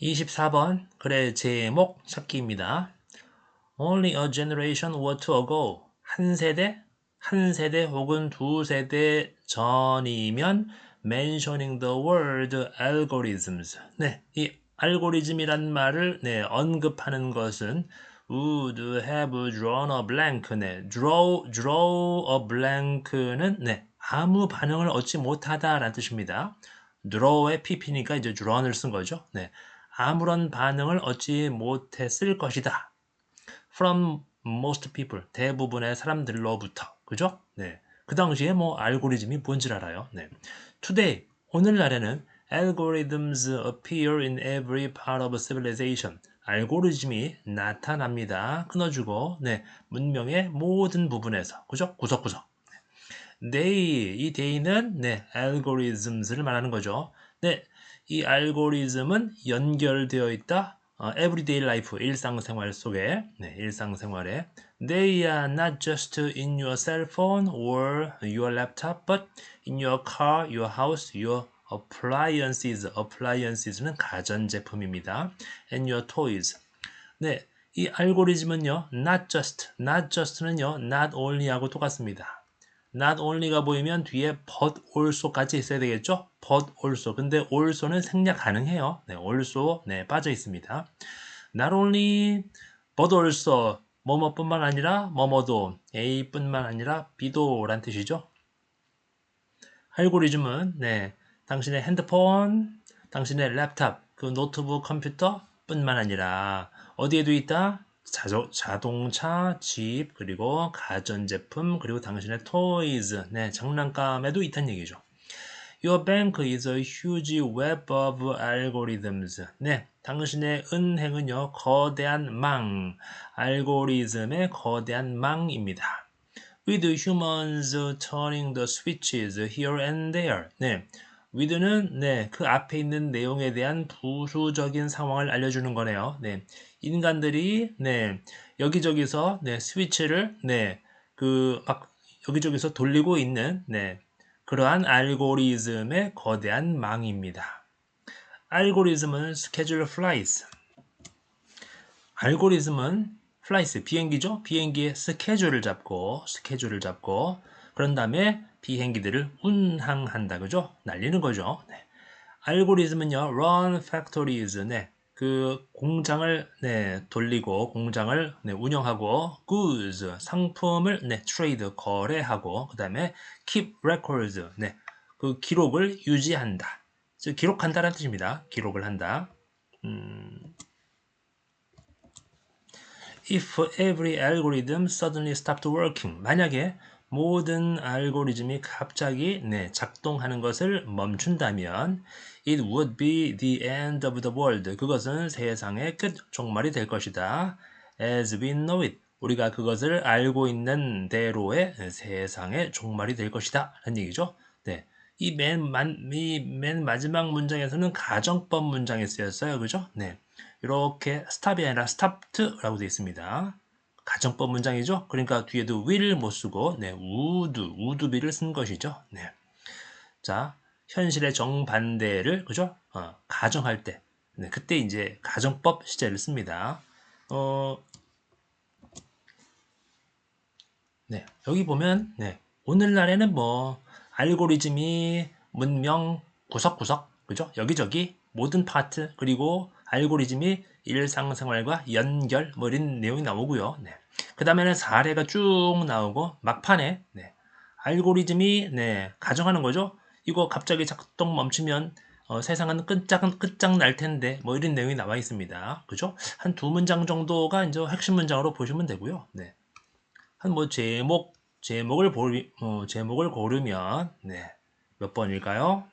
24번 그래 제목 찾기입니다. Only a generation or two ago 한 세대 한 세대 혹은 두 세대 전이면 mentioning the word algorithms 네, 이 알고리즘이란 말을 네, 언급하는 것은 would have drawn a blank 네, draw draw a blank는 네, 아무 반응을 얻지 못하다라는 뜻입니다. draw의 pp니까 이제 draw을 쓴 거죠. 네. 아무런 반응을 얻지 못했을 것이다. From most people, 대부분의 사람들로부터. 그죠? 네. 그 당시에 뭐 알고리즘이 뭔지 알아요. 네. Today, 오늘날에는 algorithms appear in every part of civilization. 알고리즘이 나타납니다. 끊어주고, 네. 문명의 모든 부분에서. 그죠? 구석구석. They, 이 day는, 네. algorithms를 말하는 거죠. 네. 이 알고리즘은 연결되어 있다. 어, everyday life, 일상생활 속에, 네, 일상생활에 They are not just in your cell phone or your laptop, but in your car, your house, your appliances. appliances는 가전제품입니다. and your toys. 네, 이 알고리즘은요, not just, not just는요, not only하고 똑같습니다. Not only가 보이면 뒤에 but also까지 있어야 되겠죠? but also. 근데 also는 생략 가능해요. 네, also 네, 빠져 있습니다. not only but also 뭐뭐뿐만 아니라 뭐뭐도 A뿐만 아니라 B도 란 뜻이죠. 알고리즘은 네, 당신의 핸드폰, 당신의 랩탑, 그 노트북 컴퓨터뿐만 아니라 어디에도 있다? 자조, 자동차, 집, 그리고 가전제품, 그리고 당신의 toys, 네, 장난감에도 있다는 얘기죠. Your bank is a huge web of algorithms. 네, 당신의 은행은요, 거대한 망, 알고리즘의 거대한 망입니다. With humans turning the switches here and there. 네, with는 네, 그 앞에 있는 내용에 대한 부수적인 상황을 알려주는 거네요. 네, 인간들이 네, 여기저기서 네, 스위치를 네, 그 막 여기저기서 돌리고 있는 네, 그러한 알고리즘의 거대한 망입니다. 알고리즘은 스케줄 플라이스. 알고리즘은 플라이스 비행기죠. 비행기의 스케줄을 잡고 스케줄을 잡고 그런 다음에 비행기들을 운항한다 그죠? 날리는 거죠. 네. 알고리즘은요. run factories 네. 그 공장을 네, 돌리고 공장을 네, 운영하고 goods 상품을 네, trade 거래하고 그다음에 keep records 네, 그 기록을 유지한다. 즉 기록한다는 뜻입니다. 기록을 한다. 음, if every algorithm suddenly stopped working 만약에 모든 알고리즘이 갑자기 네, 작동하는 것을 멈춘다면 it would be the end of the world. 그것은 세상의 끝 종말이 될 것이다. as we know it. 우리가 그것을 알고 있는 대로의 세상의 종말이 될 것이다. 라는 얘기죠. 네. 이맨 맨 마지막 문장에서는 가정법 문장에 쓰였어요. 그죠? 네. 이렇게 스탑이 아니라 스탑트라고 되어 있습니다. 가정법 문장이죠. 그러니까 뒤에도 will을 못 쓰고 네, would, would be를 쓴 것이죠. 네. 자, 현실의 정반대를 그죠? 어, 가정할 때 네, 그때 이제 가정법 시제를 씁니다. 어, 네, 여기 보면 네, 오늘날에는 뭐 알고리즘이 문명 구석구석 그죠? 여기저기 모든 파트 그리고 알고리즘이 일상생활과 연결 뭐 이런 내용이 나오고요. 네. 그 다음에는 사례가 쭉 나오고 막판에 네. 알고리즘이 네, 가정하는 거죠. 이거 갑자기 작동 멈추면 어, 세상은 끝장 끝장 날 텐데 뭐 이런 내용이 나와 있습니다. 그죠? 한 두 문장 정도가 이제 핵심 문장으로 보시면 되고요. 네. 한 뭐 제목 제목을 보 어, 제목을 고르면 네. 몇 번일까요?